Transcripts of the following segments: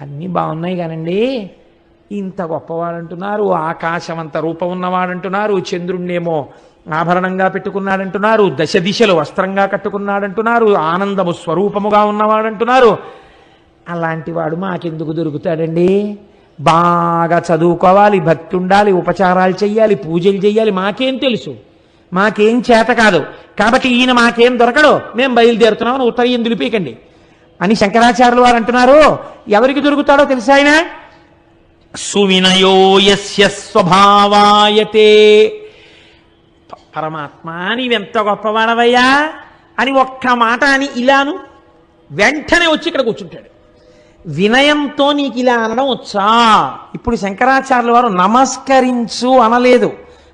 అన్నీ బాగున్నాయి కానండి. ఇంత గొప్పవాడంటున్నారు ఆకాశం అంత రూపం ఉన్నవాడంటున్నారు చంద్రుణ్ణేమో ఆభరణంగా పెట్టుకున్నాడంటున్నారు దశ దిశలు వస్త్రంగా కట్టుకున్నాడంటున్నారు ఆనందము స్వరూపముగా ఉన్నవాడంటున్నారు. అలాంటి వాడు మాకెందుకు దొరుకుతాడండి? బాగా చదువుకోవాలి భక్తి ఉండాలి ఉపచారాలు చెయ్యాలి పూజలు చెయ్యాలి మాకేం తెలుసు? మాకేం చేత కాదు. కాబట్టి ఈయన మాకేం దొరకడు. మేము బయలుదేరుతున్నామని ఉత్తరం దులిపీకండి అని శంకరాచార్యులు వారు అంటున్నారు. ఎవరికి దొరుకుతాడో తెలుసా ఆయన? సువినయో స్వభావాయతే ప- పరమాత్మ నీవెంత గొప్పవాడవయ్యా? అని ఒక్క మాట అని ఇలాను. వెంటనే వచ్చి ఇక్కడ కూర్చుంటాడు. వినయంతో నీకు ఇలా అనడం వచ్చా? ఇప్పుడు శంకరాచార్యుల వారు నమస్కరించు అనలేదు.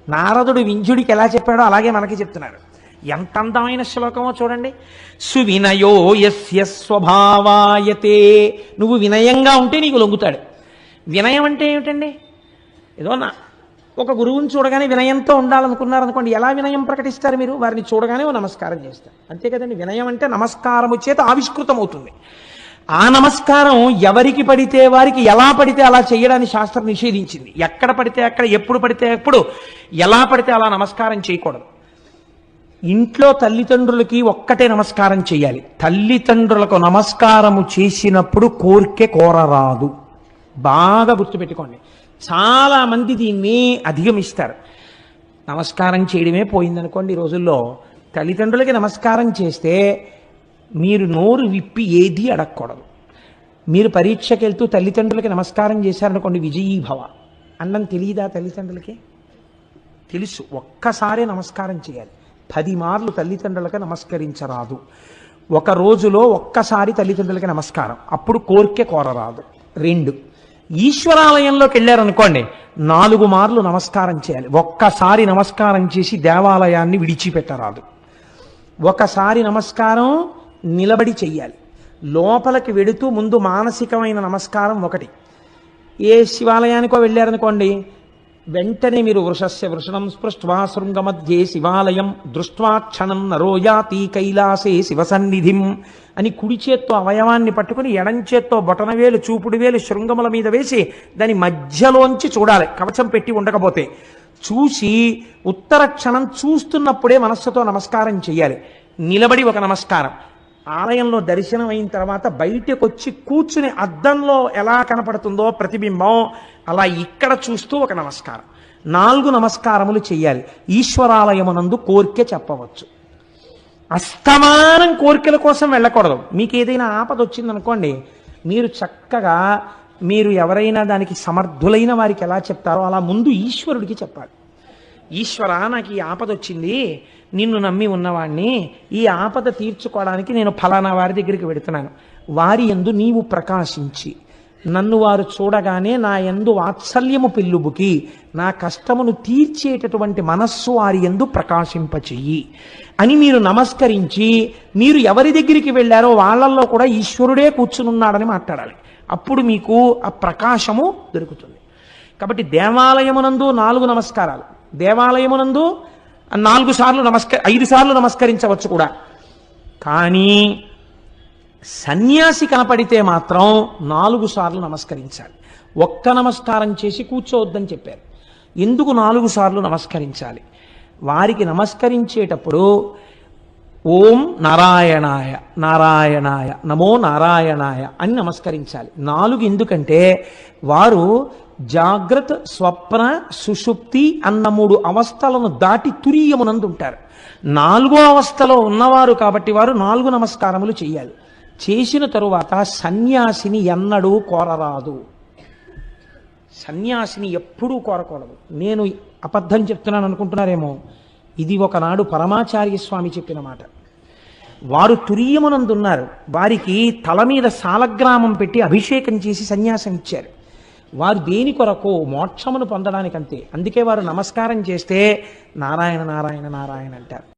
నారదుడు వింజుడికి ఎలా చెప్పాడో అలాగే మనకి చెప్తున్నారు. ఎంత అందమైన శ్లోకమో చూడండి. సువినయో యస్య స్వభావాయతే. నువ్వు వినయంగా ఉంటే నీకు లొంగుతాడు. వినయం అంటే ఏమిటండి? ఏదో నా ఒక గురువుని చూడగానే వినయంతో ఉండాలనుకున్నారనుకోండి ఎలా వినయం ప్రకటిస్తారు మీరు? వారిని చూడగానే ఓ నమస్కారం చేస్తారు. అంతే కదండి వినయం అంటే నమస్కారము చేత ఆవిష్కృతం అవుతుంది ఆ నమస్కారం ఎవరికి పడితే వారికి ఎలా పడితే అలా చేయడాన్ని శాస్త్రం నిషేధించింది. ఎక్కడ పడితే అక్కడ ఎప్పుడు పడితే ఎప్పుడు ఎలా పడితే అలా నమస్కారం చేయకూడదు. ఇంట్లో తల్లిదండ్రులకి ఒక్కటే నమస్కారం చేయాలి. తల్లిదండ్రులకు నమస్కారము చేసినప్పుడు కోరికే కోరరాదు బాగా గుర్తుపెట్టుకోండి. చాలామంది దీన్ని అధిగమిస్తారు. నమస్కారం చేయడమే పోయిందనుకోండి ఈ రోజుల్లో. తల్లిదండ్రులకి నమస్కారం చేస్తే మీరు నోరు విప్పి ఏది అడగకూడదు. మీరు పరీక్షకి వెళ్తూ తల్లిదండ్రులకి నమస్కారం చేశారనుకోండి విజయీభవ. అన్నం తెలియదా తల్లిదండ్రులకి? తెలుసు. ఒక్కసారే నమస్కారం చేయాలి. పది మార్లు తల్లిదండ్రులకు నమస్కరించరాదు. ఒక రోజులో ఒక్కసారి తల్లిదండ్రులకి నమస్కారం. అప్పుడు కోరికే కోరరాదు. రెండు ఈశ్వరాలయంలోకి వెళ్ళారనుకోండి నాలుగు మార్లు నమస్కారం చేయాలి. ఒక్కసారి నమస్కారం చేసి దేవాలయాన్ని విడిచిపెట్టరాదు. ఒకసారి నమస్కారం నిలబడి చెయ్యాలి. లోపలికి వెడుతూ ముందు మానసికమైన నమస్కారం ఒకటి. ఏ శివాలయానికో వెళ్ళారనుకోండి వెంటనే మీరు వృషస్య వృషణం స్పృష్ట్వా శృంగమధ్యే శివాలయం దృష్ట్వా క్షణం నరోయాతి కైలాసే శివసన్నిధిం అని కుడి చేత్తో అవయవాన్ని పట్టుకుని ఎడంచేత్తో బొటనవేలు చూపుడు వేలు శృంగముల మీద వేసి దాని మధ్యలోంచి చూడాలి. కవచం పెట్టి ఉండకపోతే. చూసి ఉత్తర క్షణం చూస్తున్నప్పుడే మనస్సుతో నమస్కారం చేయాలి నిలబడి ఒక నమస్కారం. ఆలయంలో దర్శనం అయిన తర్వాత బయటకు వచ్చి కూర్చుని అద్దంలో ఎలా కనపడుతుందో ప్రతిబింబం అలా ఇక్కడ చూస్తూ ఒక నమస్కారం. నాలుగు నమస్కారములు చేయాలి ఈశ్వరాలయమునందు కోరిక చెప్పవచ్చు. అస్తమానం కోరికల కోసం వెళ్ళకూడదు. మీకు ఏదైనా ఆపద వచ్చిందనుకోండి మీరు చక్కగా మీరు ఎవరైనా దానికి సమర్థులైన వారికి ఎలా చెప్తారో అలా ముందు ఈశ్వరుడికి చెప్పాలి. ఈశ్వర నాకు ఈ ఆపద వచ్చింది. నిన్ను నమ్మి ఉన్నవాణ్ణి ఈ ఆపద తీర్చుకోవడానికి నేను ఫలానా వారి దగ్గరికి వెడుతున్నాను. వారి ఎందు నీవు ప్రకాశించి నన్ను వారు చూడగానే నా ఎందు వాత్సల్యము పిల్లుబుకి నా కష్టమును తీర్చేటటువంటి మనస్సు వారి ఎందు ప్రకాశింపచెయ్యి. అని మీరు నమస్కరించి మీరు ఎవరి దగ్గరికి వెళ్ళారో వాళ్ళల్లో కూడా ఈశ్వరుడే కూర్చునున్నాడని మాట్లాడాలి. అప్పుడు మీకు ఆ ప్రకాశము దొరుకుతుంది. కాబట్టి దేవాలయమునందు నాలుగు నమస్కారాలు. దేవాలయమునందు నాలుగు సార్లు నమస్క ఐదు సార్లు నమస్కరించవచ్చు కూడా. కానీ సన్యాసి కనపడితే మాత్రం నాలుగు సార్లు నమస్కరించాలి. ఒక్క నమస్కారం చేసి కూర్చోవద్దని చెప్పారు. ఎందుకు నాలుగు సార్లు నమస్కరించాలి? వారికి నమస్కరించేటప్పుడు ఓం నారాయణాయ నారాయణాయ నమో నారాయణాయ అని నమస్కరించాలి. నాలుగు ఎందుకంటే వారు జాగ్రత్త స్వప్న సుషుప్తి అన్న మూడు అవస్థలను దాటి తురీయమునందు ఉంటారు. నాలుగో అవస్థలో ఉన్నవారు కాబట్టి వారు నాలుగు నమస్కారములు చేయాలి. చేసిన తరువాత సన్యాసిని ఎన్నడూ కోరరాదు. సన్యాసిని ఎప్పుడూ కోరకూడదు. నేను అబద్ధం చెప్తున్నాను అనుకుంటున్నారేమో ఇది ఒకనాడు పరమాచార్య స్వామి చెప్పిన మాట. వారు తురీయమునందున్నారు. వారికి తల మీద సాలగ్రామం పెట్టి అభిషేకం చేసి సన్యాసం ఇచ్చారు. వారు దేని కొరకు మోక్షమును పొందడానికంతే. అందుకే వారు నమస్కారం చేస్తే నారాయణ నారాయణ నారాయణ అంటారు.